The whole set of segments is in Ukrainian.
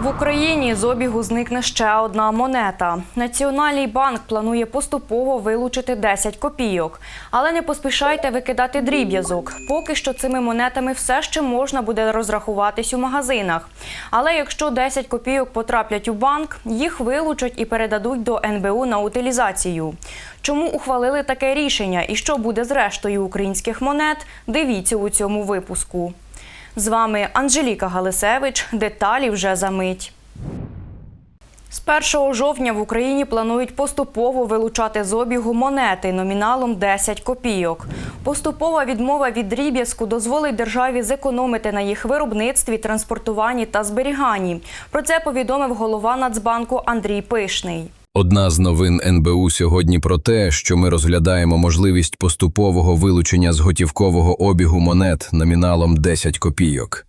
В Україні з обігу зникне ще одна монета. Національний банк планує поступово вилучити 10 копійок. Але не поспішайте викидати дріб'язок. Поки що цими монетами все ще можна буде розрахуватись у магазинах. Але якщо 10 копійок потраплять у банк, їх вилучать і передадуть до НБУ на утилізацію. Чому ухвалили таке рішення і що буде з рештою українських монет? Дивіться у цьому випуску. З вами Анжеліка Галисевич. Деталі вже за мить. З 1 жовтня в Україні планують поступово вилучати з обігу монети номіналом 10 копійок. Поступова відмова від дріб'язку дозволить державі зекономити на їх виробництві, транспортуванні та зберіганні. Про це повідомив голова Нацбанку Андрій Пишний. Одна з новин НБУ сьогодні про те, що ми розглядаємо можливість поступового вилучення з готівкового обігу монет номіналом 10 копійок.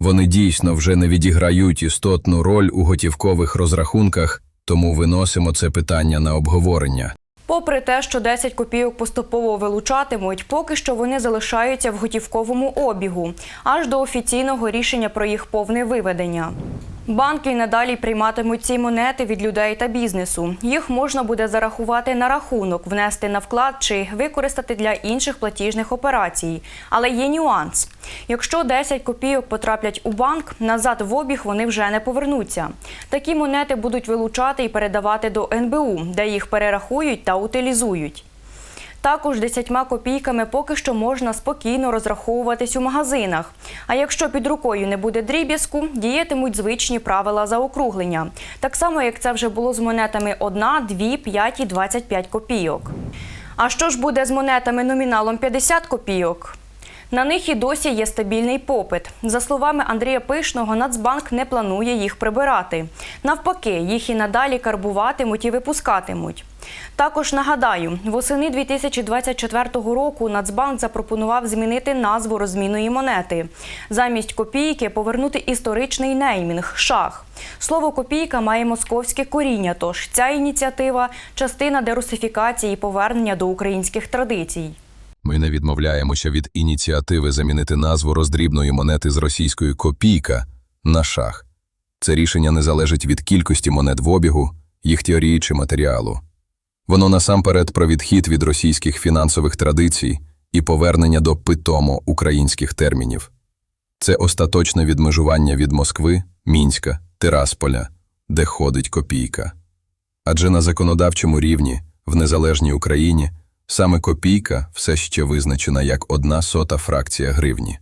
Вони дійсно вже не відіграють істотну роль у готівкових розрахунках, тому виносимо це питання на обговорення. Попри те, що 10 копійок поступово вилучатимуть, поки що вони залишаються в готівковому обігу аж до офіційного рішення про їх повне виведення. Банки й надалі прийматимуть ці монети від людей та бізнесу. Їх можна буде зарахувати на рахунок, внести на вклад чи використати для інших платіжних операцій. Але є нюанс: якщо 10 копійок потраплять у банк, назад в обіг вони вже не повернуться. Такі монети будуть вилучати і передавати до НБУ, де їх перерахують та утилізують. Також 10 копійками поки що можна спокійно розраховуватись у магазинах. А якщо під рукою не буде дріб'язку, діятимуть звичні правила заокруглення. Так само, як це вже було з монетами 1, 2, 5 і 25 копійок. А що ж буде з монетами номіналом 50 копійок? На них і досі є стабільний попит. За словами Андрія Пишного, Нацбанк не планує їх прибирати. Навпаки, їх і надалі карбуватимуть і випускатимуть. Також нагадаю, восени 2024 року Нацбанк запропонував змінити назву розмінної монети. Замість копійки повернути історичний неймінг шах. Слово копійка має московське коріння, тож ця ініціатива частина дерусифікації і повернення до українських традицій. Ми не відмовляємося від ініціативи замінити назву роздрібної монети з російської копійка на шах. Це рішення не залежить від кількості монет в обігу, їх теорії чи матеріалу. Воно насамперед про відхід від російських фінансових традицій і повернення до питомо українських термінів. Це остаточне відмежування від Москви, Мінська, Тирасполя, де ходить копійка. Адже на законодавчому рівні, в незалежній Україні, саме копійка все ще визначена як одна сота фракція гривні.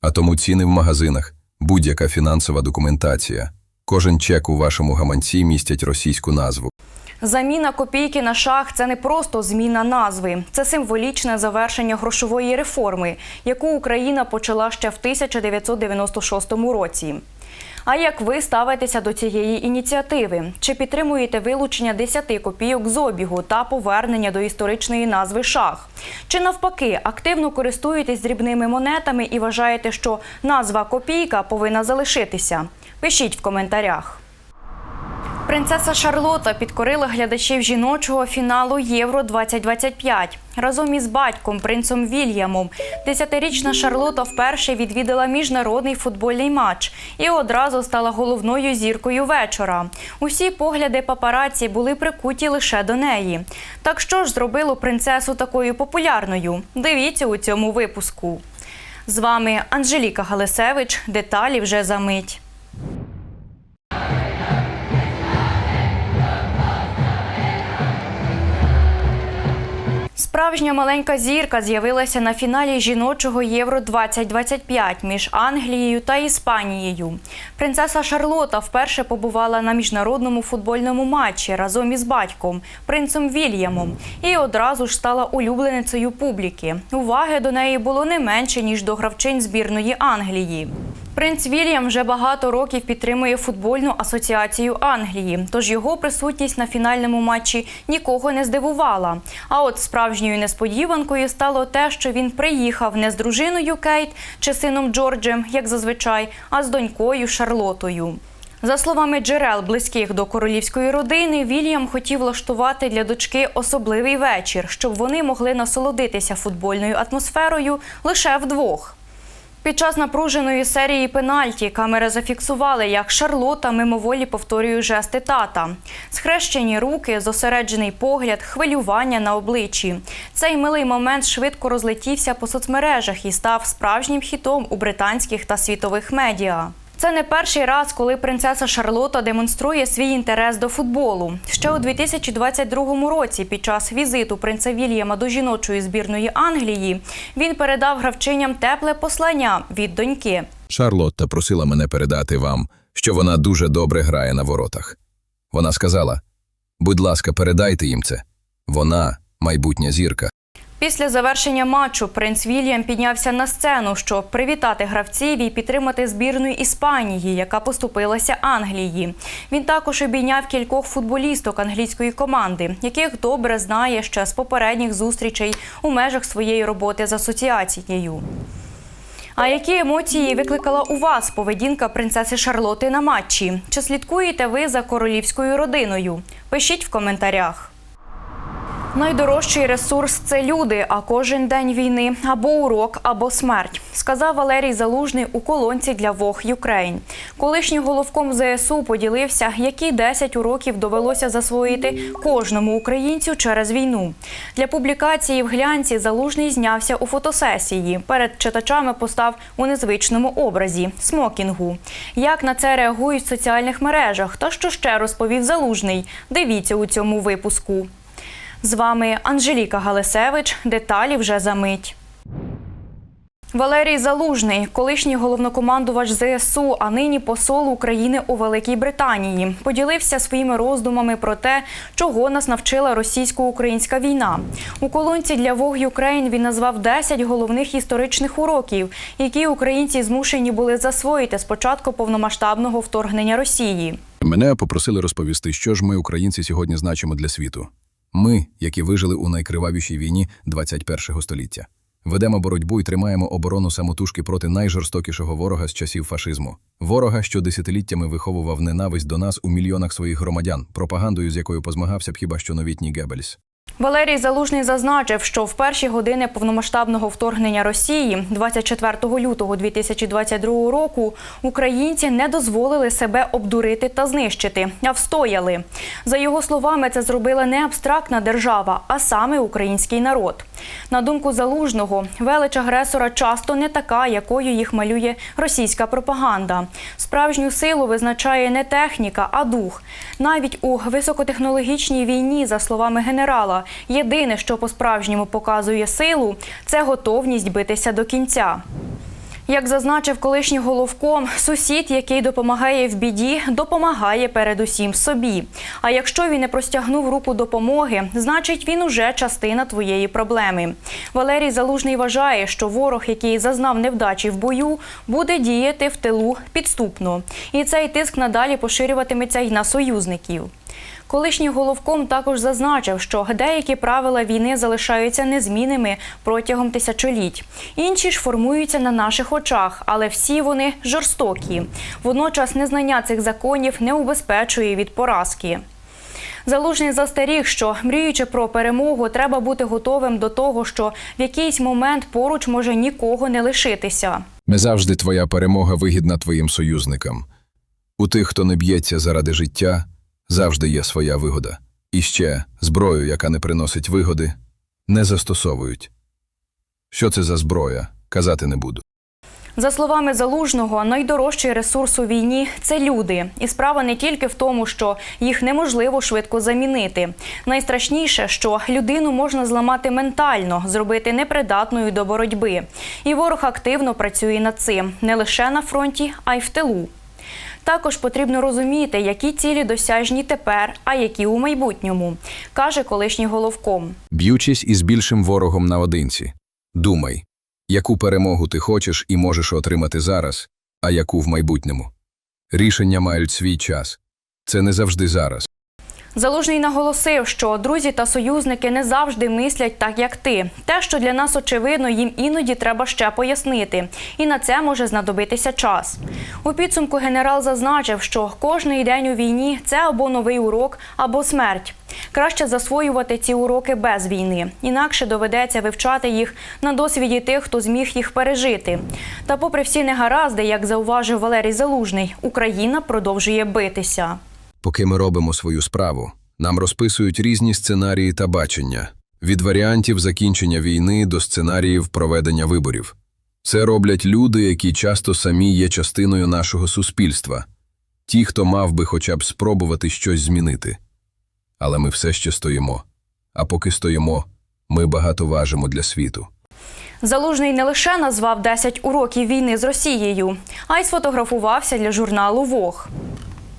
А тому ціни в магазинах, будь-яка фінансова документація, кожен чек у вашому гаманці містять російську назву. Заміна копійки на шах це не просто зміна назви, це символічне завершення грошової реформи, яку Україна почала ще в 1996 році. А як ви ставитеся до цієї ініціативи? Чи підтримуєте вилучення 10 копійок з обігу та повернення до історичної назви шах? Чи навпаки активно користуєтесь дрібними монетами і вважаєте, що назва копійка повинна залишитися? Пишіть в коментарях. Принцеса Шарлота підкорила глядачів жіночого фіналу Євро 2025 разом із батьком принцем Вільямом. Десятирічна Шарлота вперше відвідала міжнародний футбольний матч і одразу стала головною зіркою вечора. Усі погляди папараці були прикуті лише до неї. Так що ж зробило принцесу такою популярною? Дивіться у цьому випуску. З вами Анжеліка Галисевич. Деталі вже за мить. Справжня маленька зірка з'явилася на фіналі жіночого Євро 2025 між Англією та Іспанією. Принцеса Шарлота вперше побувала на міжнародному футбольному матчі разом із батьком, принцем Вільямом, і одразу ж стала улюбленицею публіки. Уваги до неї було не менше ніж до гравчинь збірної Англії. Принц Вільям вже багато років підтримує футбольну асоціацію Англії, тож його присутність на фінальному матчі нікого не здивувала. А от справжньою несподіванкою стало те, що він приїхав не з дружиною Кейт чи сином Джорджем, як зазвичай, а з донькою Шарлотою. За словами джерел, близьких до королівської родини, Вільям хотів влаштувати для дочки особливий вечір, щоб вони могли насолодитися футбольною атмосферою лише вдвох. Під час напруженої серії пенальті камери зафіксували, як Шарлота мимоволі повторює жести тата. Схрещені руки, зосереджений погляд, хвилювання на обличчі. Цей милий момент швидко розлетівся по соцмережах і став справжнім хітом у британських та світових медіа. Це не перший раз, коли принцеса Шарлота демонструє свій інтерес до футболу. Ще у 2022 році, під час візиту принца Вільяма до жіночої збірної Англії, він передав гравчиням тепле послання від доньки. Шарлотта просила мене передати вам, що вона дуже добре грає на воротах. Вона сказала: будь ласка, передайте їм це. Вона майбутня зірка. Після завершення матчу принц Вільям піднявся на сцену, щоб привітати гравців і підтримати збірну Іспанії, яка поступилася Англії. Він також обійняв кількох футболісток англійської команди, яких добре знає ще з попередніх зустрічей у межах своєї роботи з асоціацією. А які емоції викликала у вас поведінка принцеси Шарлоти на матчі? Чи слідкуєте ви за королівською родиною? Пишіть в коментарях. Найдорожчий ресурс це люди, а кожен день війни або урок, або смерть, сказав Валерій Залужний у колонці для Вог Юкрейн. Колишній головком ЗСУ поділився, які 10 уроків довелося засвоїти кожному українцю через війну. Для публікації в глянці Залужний знявся у фотосесії. Перед читачами постав у незвичному образі смокінгу. Як на це реагують в соціальних мережах та що ще розповів Залужний? Дивіться у цьому випуску. З вами Анжеліка Галисевич. Деталі вже за мить. Валерій Залужний, колишній головнокомандувач ЗСУ, а нині посол України у Великій Британії, поділився своїми роздумами про те, чого нас навчила російсько-українська війна. У колонці для Вог Юкрейн він назвав 10 головних історичних уроків, які українці змушені були засвоїти з початку повномасштабного вторгнення Росії. Мене попросили розповісти, що ж ми, українці, сьогодні значимо для світу. Ми, які вижили у найкривавішій війні 21-го століття. Ведемо боротьбу і тримаємо оборону самотужки проти найжорстокішого ворога з часів фашизму. Ворога, що десятиліттями виховував ненависть до нас у мільйонах своїх громадян, пропагандою, з якою позмагався б хіба що новітній Геббельс. Валерій Залужний зазначив, що в перші години повномасштабного вторгнення Росії, 24 лютого 2022 року, українці не дозволили себе обдурити та знищити, а встояли. За його словами, це зробила не абстрактна держава, а саме український народ. На думку Залужного, велич агресора часто не така, якою їх малює російська пропаганда. Справжню силу визначає не техніка, а дух. Навіть у високотехнологічній війні, за словами генерала, єдине, що по-справжньому показує силу, це готовність битися до кінця. Як зазначив колишній головком, сусід, який допомагає в біді, допомагає передусім собі. А якщо він не простягнув руку допомоги, значить він уже частина твоєї проблеми. Валерій Залужний вважає, що ворог, який зазнав невдачі в бою, буде діяти в тилу підступно. І цей тиск надалі поширюватиметься й на союзників. Колишній головком також зазначив, що деякі правила війни залишаються незмінними протягом тисячоліть. Інші ж формуються на наших очах, але всі вони жорстокі. Водночас незнання цих законів не убезпечує від поразки. Залужний застеріг, що мріючи про перемогу, треба бути готовим до того, що в якийсь момент поруч може нікого не лишитися. Не завжди твоя перемога вигідна твоїм союзникам. У тих, хто не б'ється заради життя, завжди є своя вигода. І ще зброю, яка не приносить вигоди, не застосовують. Що це за зброя, казати не буду. За словами Залужного, найдорожчий ресурс у війні це люди. І справа не тільки в тому, що їх неможливо швидко замінити. Найстрашніше, що людину можна зламати ментально, зробити непридатною до боротьби. І ворог активно працює над цим не лише на фронті, а й в тилу. Також потрібно розуміти, які цілі досяжні тепер, а які у майбутньому, каже колишній головком. Б'ючись із більшим ворогом наодинці. Думай, яку перемогу ти хочеш і можеш отримати зараз, а яку в майбутньому. Рішення мають свій час. Це не завжди зараз. Залужний наголосив, що друзі та союзники не завжди мислять так, як ти. Те, що для нас очевидно, їм іноді треба ще пояснити, і на це може знадобитися час. У підсумку генерал зазначив, що кожний день у війні це або новий урок, або смерть. Краще засвоювати ці уроки без війни, інакше доведеться вивчати їх на досвіді тих, хто зміг їх пережити. Та, попри всі негаразди, як зауважив Валерій Залужний, Україна продовжує битися. Поки ми робимо свою справу, нам розписують різні сценарії та бачення від варіантів закінчення війни до сценаріїв проведення виборів. Це роблять люди, які часто самі є частиною нашого суспільства, ті, хто мав би хоча б спробувати щось змінити. Але ми все ще стоїмо. А поки стоїмо, ми багато важимо для світу. Залужний не лише назвав 10 уроків війни з Росією, а й сфотографувався для журналу Вог.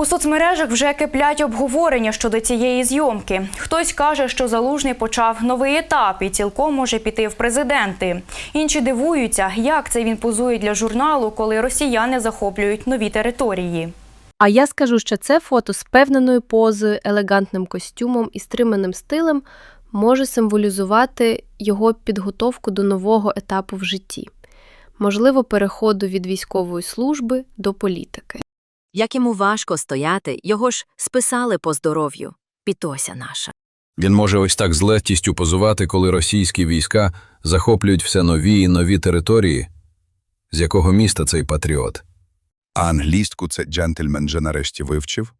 У соцмережах вже киплять обговорення щодо цієї зйомки. Хтось каже, що залужний почав новий етап і цілком може піти в президенти. Інші дивуються, як це він позує для журналу, коли росіяни захоплюють нові території. А я скажу, що це фото з певненою позою, елегантним костюмом і стриманим стилем може символізувати його підготовку до нового етапу в житті, можливо, переходу від військової служби до політики. Як йому важко стояти, його ж списали по здоров'ю. Пітося наша. Він може ось так з легкістю позувати, коли російські війська захоплюють все нові і нові території. З якого міста цей патріот? А англійську це джентльмен вже нарешті вивчив.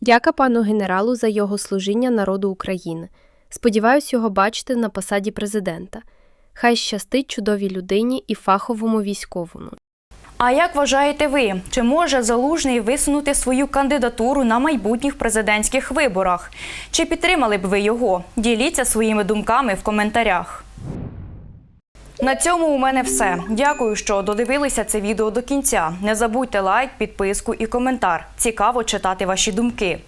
Дяка пану генералу за його служіння народу України. Сподіваюсь його бачити на посаді президента. Хай щастить чудовій людині і фаховому військовому. А як вважаєте ви, чи може залужний висунути свою кандидатуру на майбутніх президентських виборах? Чи підтримали б ви його? Діліться своїми думками в коментарях. На цьому у мене все. Дякую, що додивилися це відео до кінця. Не забудьте лайк, підписку і коментар. Цікаво читати ваші думки.